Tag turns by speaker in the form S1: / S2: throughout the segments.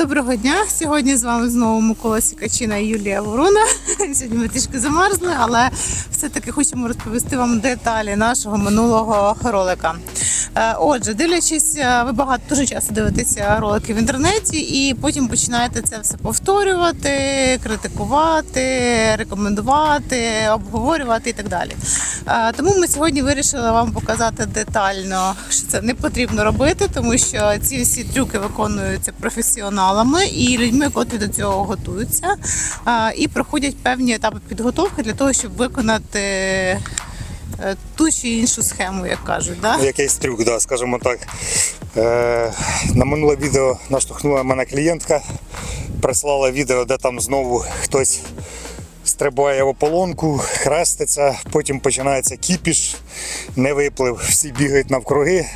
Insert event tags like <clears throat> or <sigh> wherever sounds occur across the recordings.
S1: Доброго дня! Сьогодні з вами знову Микола Сікачина і Юлія Ворона. <laughs> Сьогодні ми трішки замерзли, але все-таки хочемо розповісти вам деталі нашого минулого ролика. Е, Отже, дивлячись, е, ви багато дуже часто дивитеся ролики в інтернеті, і потім починаєте це все повторювати, критикувати, рекомендувати, обговорювати і так далі. Тому ми сьогодні вирішили вам показати детально, що це не потрібно робити, тому що ці всі трюки виконуються професіоналами і людьми, котрі до цього готуються і проходять певні етапи підготовки для того, щоб виконати е, ту чи іншу схему, як кажуть. Да?
S2: Якийсь трюк, да, скажімо так. Е, на минуле відео наштовхнула мене клієнтка, прислала відео, де там знову хтось стрибає в ополонку, хреститься, потім починається кіпіш, не виплив, всі бігають навкруги.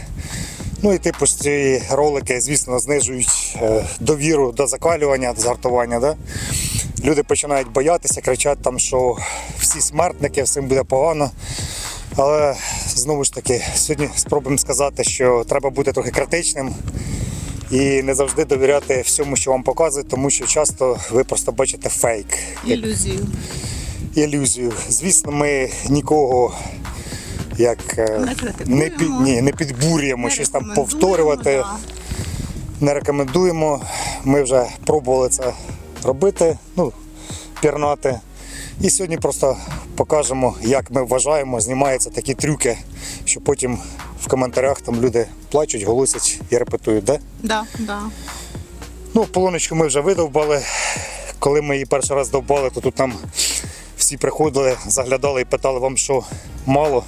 S2: Ну і типу ці ролики, звісно, знижують е, довіру до закалювання, до згартування. Да? Люди починають боятися, кричать там, що всі смертники, всім буде погано. Але знову ж таки, сьогодні спробуємо сказати, що треба бути трохи критичним і не завжди довіряти всьому, що вам показують, тому що часто ви просто бачите фейк,
S1: Ілюзію.
S2: ілюзію. Звісно, ми нікого як е,
S1: Не
S2: не, під, ні, не підбурюємо,
S1: Не
S2: щось там повторювати,
S1: да.
S2: не рекомендуємо. Ми вже пробували це робити, ну, пірнати. І сьогодні просто покажемо, як ми вважаємо, знімаються такі трюки, що потім в коментарях там люди плачуть, голосять і репетують. Да?
S1: Да, да.
S2: Ну, полоночку ми вже видовбали. Коли ми її перший раз довбали, то тут нам всі приходили, заглядали і питали вам, що мало,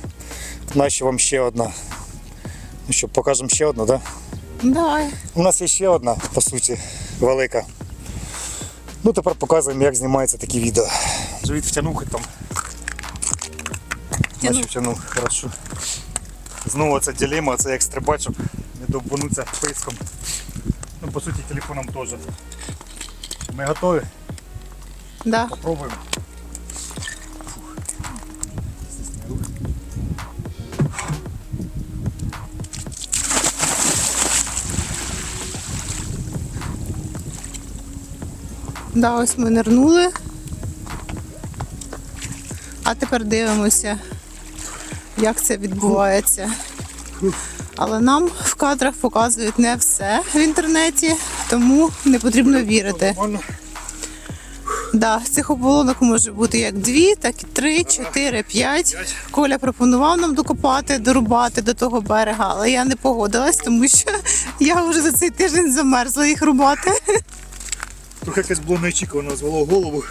S2: нащо вам ще одна. Ну що, покажемо ще одну, так? Да?
S1: Давай.
S2: У нас є ще одна, по суті, велика. Ну, тепер показуємо, як знімаються такі відео. Живіт втягнув хоч там.
S1: Втягнув.
S2: Наче втягнув, хорошо. Знову це дилема, це як стрибати, щоб не довбануться писком. Ну, по суті, телефоном теж. Ми готові?
S1: Да.
S2: Попробуємо.
S1: Да, ось ми нирнули. А тепер дивимося, як це відбувається. Але нам в кадрах показують не все в інтернеті, тому не потрібно вірити. Да, цих оболонок може бути як дві, так і три, чотири, п'ять. Коля пропонував нам докопати, дорубати до того берега, але я не погодилась, тому що я вже за цей тиждень замерзла їх рубати.
S2: Трохи якось було неочікувано, звело голову.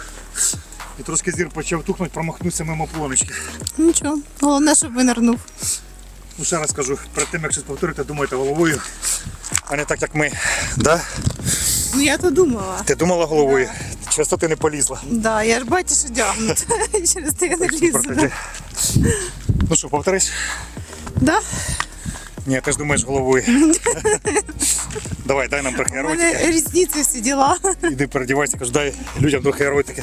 S2: І трошки зір почав тухнути, промахнувся мимо плоночки.
S1: Нічого, головне, щоб винирнув.
S2: Ну ще раз кажу, перед тим як щось повторити, думайте головою, а не так як ми. Да?
S1: Ну я то думала.
S2: Ти думала головою? Через то ти не полізла.
S1: Да, я ж бачиш одягнута. <laughs> Через те я не лізу.
S2: Ну що, повторись?
S1: Да?
S2: Ні, ти ж думаєш головою. <laughs> Давай, дай нам трохи
S1: У мене
S2: еротики.
S1: різниці всі діла.
S2: Іди передівайся, кажу, дай людям трохи еротики.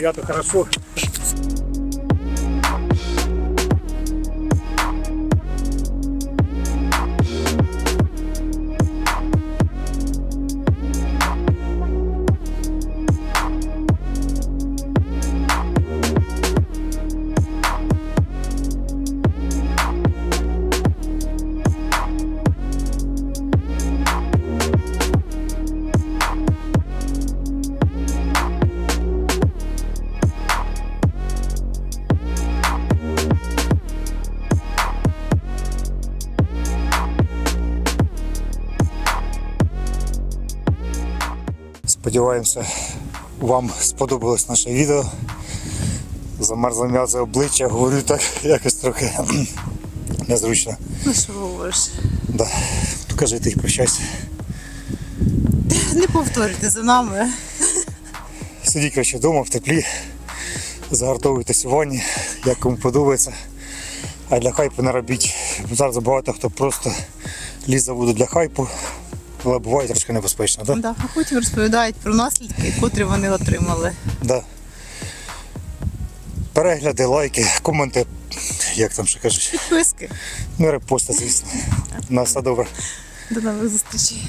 S2: Я то хорошо. Сподіваємося, вам сподобалось наше відео. Замерзле м'ясо обличчя, говорю так <laughs> якось трохи <clears throat> незручно.
S1: Ну що говориш?
S2: Да. Ну, кажи ти прощайся.
S1: Не повторюйте за нами.
S2: Сидіть краще вдома в теплі, загартовуйтесь у ванні, як кому подобається. А для хайпу не робіть. Зараз багато хто просто лізе воду для хайпу, буває трошки небезпечно, так? Да?
S1: Да. А потім розповідають про наслідки, котрі вони отримали.
S2: Да. Перегляди, лайки, коменти, як там ще кажуть.
S1: Підписки.
S2: Ну, репости, звісно. На все добре.
S1: До нових зустрічей.